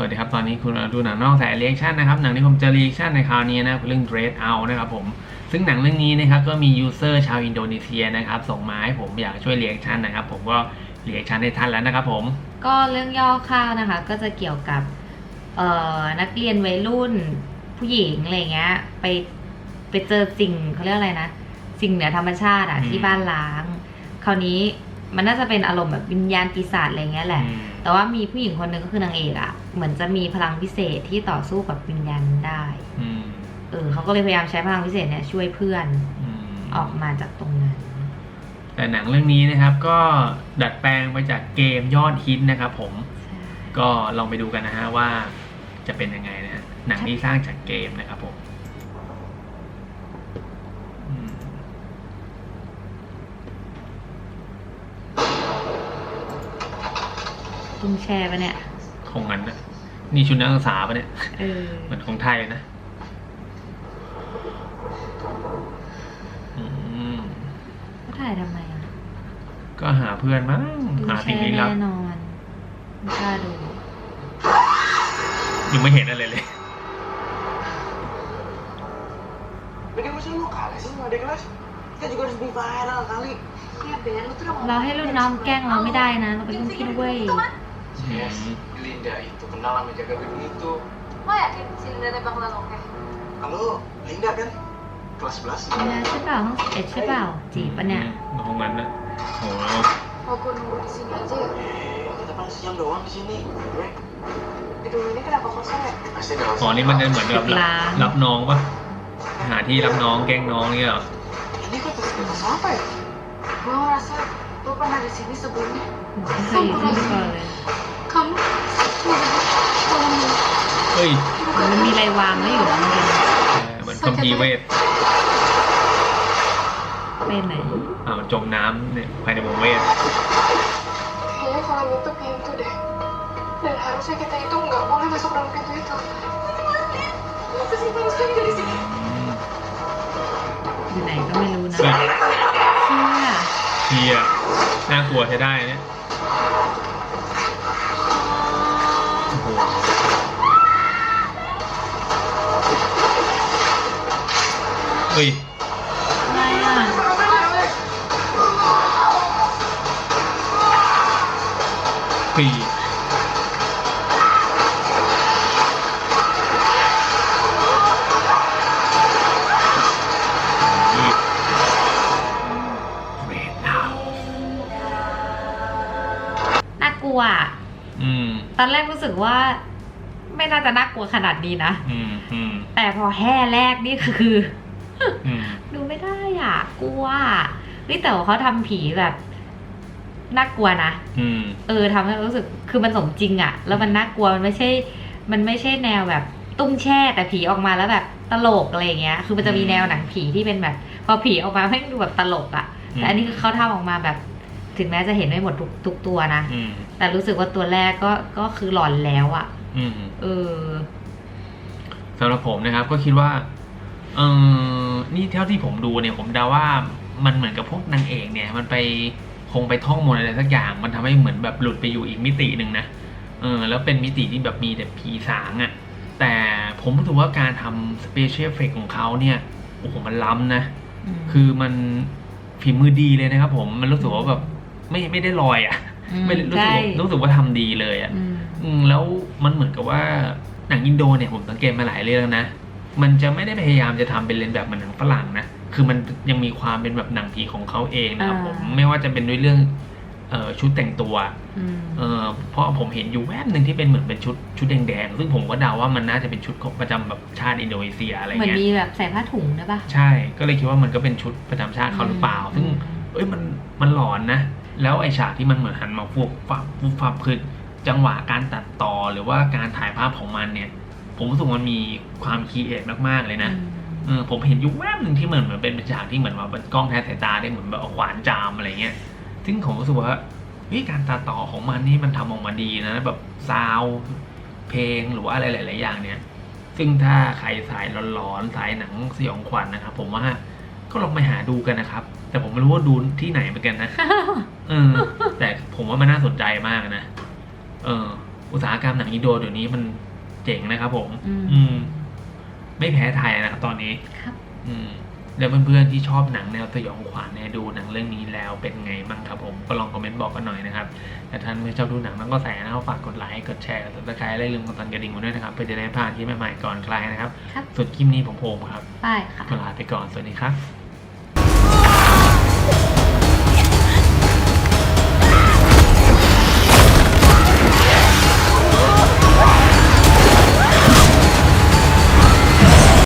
สวัสดีครับ ตอนนี้คุณดูหนังนอกสายเรีแอคชั่นนะครับ หนังที่ผมจะรีแอคชั่นในคราวนี้นะเรื่อง Dread Out นะครับผมซึ่งหนังเรื่องนี้นะครับก็มียูเซอร์ชาวอินโดนีเซียนะครับส่งมาให้ผมอยากช่วยเรีแอคชั่นนะครับ ผมก็เรีแอคชั่นให้ท่านแล้วนะครับผมก็เรื่องย่อคร่าวนะคะก็จะเกี่ยวกับเอ่อนักเรียนวัยรุ่นผู้หญิงอะไรเงี้ยไปไปเจอสิ่งเขาเรียกอะไรนะ สิ่งเหนือธรรมชาติอะที่บ้านล้าง คราวนี้ มันน่าจะเป็นอารมณ์แบบวิญญาณปีศาจอะไรเงี้ยแหละอืมแต่ว่ามีผู้หญิงคนหนึ่งก็คือนางเอกอะเหมือนจะมีพลังพิเศษที่ต่อสู้กับวิญญาณได้อืมเออเขาก็เลยพยายามใช้พลังพิเศษเนี่ยช่วยเพื่อนอืมออกมาจากตรงนั้น แต่หนังเรื่องนี้นะครับ ก็ดัดแปลงไปจากเกมยอดฮิตนะครับผม ก็ลองไปดูกันนะฮะว่าจะเป็นยังไงนะฮะหนังที่สร้างจากเกมนะครับผม ตุ้งแช่ปะเนี่ยคงงั้นนะนี่ชุดนักศึกษาปะเนี่ย เออ เหมือนของไทยเลยนะอืมเขาถ่ายทำไมอะก็หาเพื่อนมั้งตุ้งหาสิ่แช่งลี้ลับแน่นอนไม่กล้าดู ยังไม่เห็นอะไรเลย Bikin masa lu kalah sih sama adik kelas? Kita juga harus lebih viral kali. Ya Ben, lu tuh udah เราให้รุ่นน้องแกล้งเราไม่ได้นะ เราเป็นรุ่นพี่นะเว้ย Yes, Linda itu kenal sama jaga gedung itu. Lo yakin si Linda bakalan oke? Halo, Linda kan? Kelas 11. นี่นะใช่เปล่าห้องสิบเอ็ดใช่เปล่าจีบปะเนี่ยคงงั้นนะโห Mau gue nunggu di sini aja ya? Eh, kita paling sejam doang di sini. Gue Gedung ini kenapa kosong ya? pasti ada อ๋อนี่มันจะเหมือนแบบรับร้านรับน้องปะหาที่รับน้องแกล้งน้องเนี่ยเหรอ Ini kan tugas tugas apa ya? Gue ngerasa lo pernah di sini sebelumnya. ไม่เคยอยู่ที่นี่ก่อนเลย Kamu tolong dulu. เฮ้ย มันมีอะไรวางไว้อยู่นะมันเป็นเออเหมือนคัมภีร์เวทเป็นไหน อ่ามันจมน้ำเนี่ยภายในวงเวท Kayaknya kalau itu pintu deh. Dan harusnya kita itu nggak boleh masuk dalam pintu itu. Kenapa sih harus pergi dari sini? อยู่ไหนก็ไม่รู้นะเฮ้ยเชื่อเฮีย น่ากลัวใช้ได้เนี่ยเฮ้ยอะไรอะปี ลัวอะอืม ตอนแรกรู้สึกว่า ไม่น่าจะน่ากลัวขนาดนี้นะอืมอืมแต่พอแห่แรกนี่คือ อืมดูไม่ได้อะกลัวอะเฮ้ยแต่ว่าเขาทำผีแบบน่ากลัวนะอืมเออทำให้รู้สึกคือมันสมจริงอะแล้วมันน่ากลัวมันไม่ใช่ มันไม่ใช่แนวแบบ ตุ้งแช่แต่ผีออกมาแล้วแบบตลกอะไรอย่างเงี้ย คือมันจะมีแนวหนังผีที่เป็นแบบ พอผีออกมาไม่งดูแบบตลกอะแต่อันนี้คือเขาทำออกมาแบบ ถึงแม้จะเห็นไม่หมดทุกทุกตัวนะ อืมแต่รู้สึกว่าตัวแรกก็ก็คือหลอนแล้วอะอืมเออ สำหรับผมนะครับก็คิดว่าเออนี่เท่าที่ผมดูเนี่ย ผมเดาว่ามันเหมือนกับพวกนางเอกเนี่ย มันไปคงไปท่องมนต์อะไรสักอย่าง มันทำให้เหมือนแบบหลุดไปอยู่อีกมิติหนึ่งนะเออ แล้วเป็นมิติที่แบบมีแต่ผีสางอะ่ะ แต่ผมรู้สึกว่าการทำสเปเชียลเฟกของเขาเนี่ยโอ้โหมันล้ำนะ คือมันฝีมือดีเลยนะครับผมมันรู้สึกว่าแบบ ไม่ไม่ได้ลอยอะ่ะ ไม่รู้สึกใช่ว่ารู้สึกว่าทำดีเลยอะอืมอืมแล้วมันเหมือนกับว่าหนังอินโดเนี่ยผมสังเกตมาหลายเรื่องนะมันจะไม่ได้พยายามจะทำเป็นเลนแบบเหมือนหนังฝรั่งนะคือมันยังมีความเป็นแบบหนังผีของเขาเองนะครับอ่าผมไม่ว่าจะเป็นด้วยเรื่องเอ่อชุดแต่งตัวอืมเอ่อเพราะผมเห็นอยู่แวบหนึ่งที่เป็นเหมือนเป็นชุดชุดแดงๆ ซึ่งผมก็เดาว่ามันน่าจะเป็นชุดของประจำแบบชาติอินโดนีเซียอะไรเหมือนเงี้ยมีแบบใส่ผ้าถุงด้วยปะใช่ ก็เลยคิดว่ามันก็เป็นชุดประจำชาติเขาหรือเปล่า ซึ่ง เอ้ยมันมันหลอนนะ แล้วไอฉากที่มันเหมือนหันมาฟุบฟับฟุบฟับคือจังหวะการตัดต่อหรือว่าการถ่ายภาพของมันเนี่ย ผมรู้สึกมันมีความคีเอทมากๆเลยนะอืมเออผมเห็นอยู่แวบหนึ่งที่เหมือนเหมือนเป็นฉากที่เหมือนว่าเป็นกล้องแทนสายตาได้เหมือนแบบเอาขวานจามอะไรเงี้ย ซึ่งผมรู้สึกว่าเฮ้ยการตัดต่อของมันนี่มันทำออกมาดีนะแบบซาวด์เพลงหรือว่าอะไรหลาย ๆ อย่างเนี่ย ซึ่งถ้าใครสายร้อนๆสายหนังสยองขวัญนะครับผมว่า ก็ลองไปหาดูกันนะครับ แต่ผมไม่รู้ว่าดูที่ไหนเหมือนกันนะ เออ แต่ผมว่ามันน่าสนใจมากนะ เออ อุตสาหกรรมหนังอินโดเดี๋ยวนี้มันเจ๋งนะครับผมอืมอืม ไม่แพ้ไทยนะครับตอนนี้ ครับ อืมแล้วเพื่อนๆที่ชอบหนังแนวสยองขวัญเนี่ยดูหนังเรื่องนี้แล้วเป็นไงบ้างครับผมก็ลองคอมเมนต์บอกกันหน่อยนะครับแต่ท่านไม่ชอบดูหนังน้องก็แสนะครับฝากกดไลค์กดแชร์กดติดตามและอย่าลืมกดสั่นกระดิ่งไว้ด้วยนะครับเพื่อจะได้ไม่พลาดที่ใหม่ๆก่อนใครนะครับครับส่วนคลิปนี้ผมโอมครับป้ายค่ะก็ลาไปก่อนสวัสดีครับ